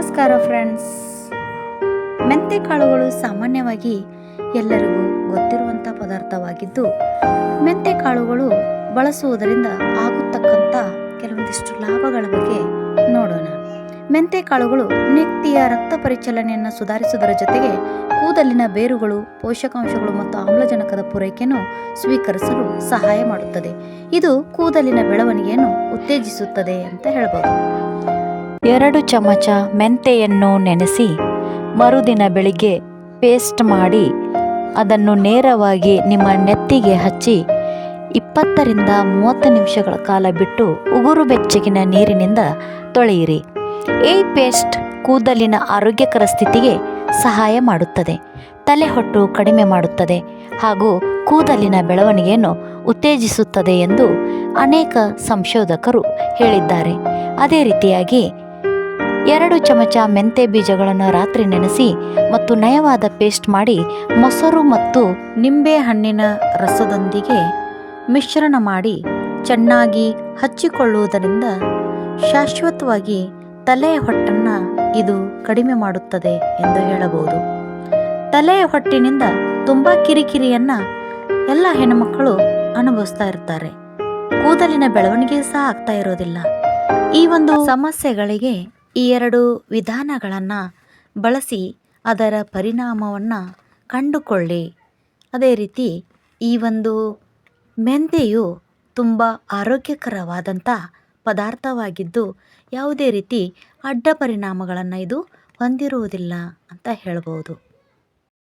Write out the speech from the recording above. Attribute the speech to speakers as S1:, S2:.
S1: ನಮಸ್ಕಾರ ಫ್ರೆಂಡ್ಸ್ ಮೆಂತೆ ಕಾಳುಗಳು ಸಾಮಾನ್ಯವಾಗಿ ಎಲ್ಲರಿಗೂ ಗೊತ್ತಿರುವಂಥ ಪದಾರ್ಥವಾಗಿದ್ದು, ಮೆಂತೆ ಕಾಳುಗಳು ಬಳಸುವುದರಿಂದ ಆಗುತ್ತಕ್ಕಂಥ ಕೆಲವೊಂದಿಷ್ಟು ಲಾಭಗಳ ಬಗ್ಗೆ ನೋಡೋಣ. ಮೆಂತೆ ಕಾಳುಗಳು ನೆತ್ತಿಯ ರಕ್ತ ಪರಿಚಲನೆಯನ್ನು ಸುಧಾರಿಸುವುದರ ಜೊತೆಗೆ ಕೂದಲಿನ ಬೇರುಗಳು, ಪೋಷಕಾಂಶಗಳು ಮತ್ತು ಆಮ್ಲಜನಕದ ಪೂರೈಕೆಯನ್ನು ಸ್ವೀಕರಿಸಲು ಸಹಾಯ ಮಾಡುತ್ತದೆ. ಇದು ಕೂದಲಿನ ಬೆಳವಣಿಗೆಯನ್ನು ಉತ್ತೇಜಿಸುತ್ತದೆ ಅಂತ ಹೇಳ್ಬೋದು.
S2: ಎರಡು ಚಮಚ ಮೆಂತೆಯನ್ನು ನೆನೆಸಿ ಮರುದಿನ ಬೆಳಿಗ್ಗೆ ಪೇಸ್ಟ್ ಮಾಡಿ ಅದನ್ನು ನೇರವಾಗಿ ನಿಮ್ಮ ನೆತ್ತಿಗೆ ಹಚ್ಚಿ ಇಪ್ಪತ್ತರಿಂದ ಮೂವತ್ತು ನಿಮಿಷಗಳ ಕಾಲ ಬಿಟ್ಟು ಉಗುರು ಬೆಚ್ಚಗಿನ ನೀರಿನಿಂದ ತೊಳೆಯಿರಿ. ಈ ಪೇಸ್ಟ್ ಕೂದಲಿನ ಆರೋಗ್ಯಕರ ಸ್ಥಿತಿಗೆ ಸಹಾಯ ಮಾಡುತ್ತದೆ, ತಲೆಹೊಟ್ಟು ಕಡಿಮೆ ಮಾಡುತ್ತದೆ ಹಾಗೂ ಕೂದಲಿನ ಬೆಳವಣಿಗೆಯನ್ನು ಉತ್ತೇಜಿಸುತ್ತದೆ ಎಂದು ಅನೇಕ ಸಂಶೋಧಕರು ಹೇಳಿದ್ದಾರೆ. ಅದೇ ರೀತಿಯಾಗಿ ಎರಡು ಚಮಚ ಮೆಂತೆ ಬೀಜಗಳನ್ನು ರಾತ್ರಿ ನೆನೆಸಿ ಮತ್ತು ನಯವಾದ ಪೇಸ್ಟ್ ಮಾಡಿ ಮೊಸರು ಮತ್ತು
S1: ನಿಂಬೆ ಹಣ್ಣಿನ ರಸದೊಂದಿಗೆ ಮಿಶ್ರಣ ಮಾಡಿ ಚೆನ್ನಾಗಿ ಹಚ್ಚಿಕೊಳ್ಳುವುದರಿಂದ ಶಾಶ್ವತವಾಗಿ ತಲೆ ಹೊಟ್ಟನ್ನು ಇದು ಕಡಿಮೆ ಮಾಡುತ್ತದೆ ಎಂದು ಹೇಳಬಹುದು. ತಲೆಯ ಹೊಟ್ಟಿನಿಂದ ತುಂಬ ಕಿರಿಕಿರಿಯನ್ನು ಎಲ್ಲ ಹೆಣ್ಣುಮಕ್ಕಳು ಅನುಭವಿಸ್ತಾ ಇರ್ತಾರೆ. ಕೂದಲಿನ ಬೆಳವಣಿಗೆ ಸಹ ಆಗ್ತಾ ಇರೋದಿಲ್ಲ. ಈ ಒಂದು ಸಮಸ್ಯೆಗಳಿಗೆ ಈ ಎರಡು ವಿಧಾನಗಳನ್ನು ಬಳಸಿ ಅದರ ಪರಿಣಾಮವನ್ನು ಕಂಡುಕೊಳ್ಳಿ. ಅದೇ ರೀತಿ ಈ ಒಂದು ಮೆಂತೆಯು ತುಂಬ ಆರೋಗ್ಯಕರವಾದಂಥ ಪದಾರ್ಥವಾಗಿದ್ದು ಯಾವುದೇ ರೀತಿ ಅಡ್ಡ ಪರಿಣಾಮಗಳನ್ನು ಇದು ಹೊಂದಿರುವುದಿಲ್ಲ ಅಂತ ಹೇಳ್ಬೋದು.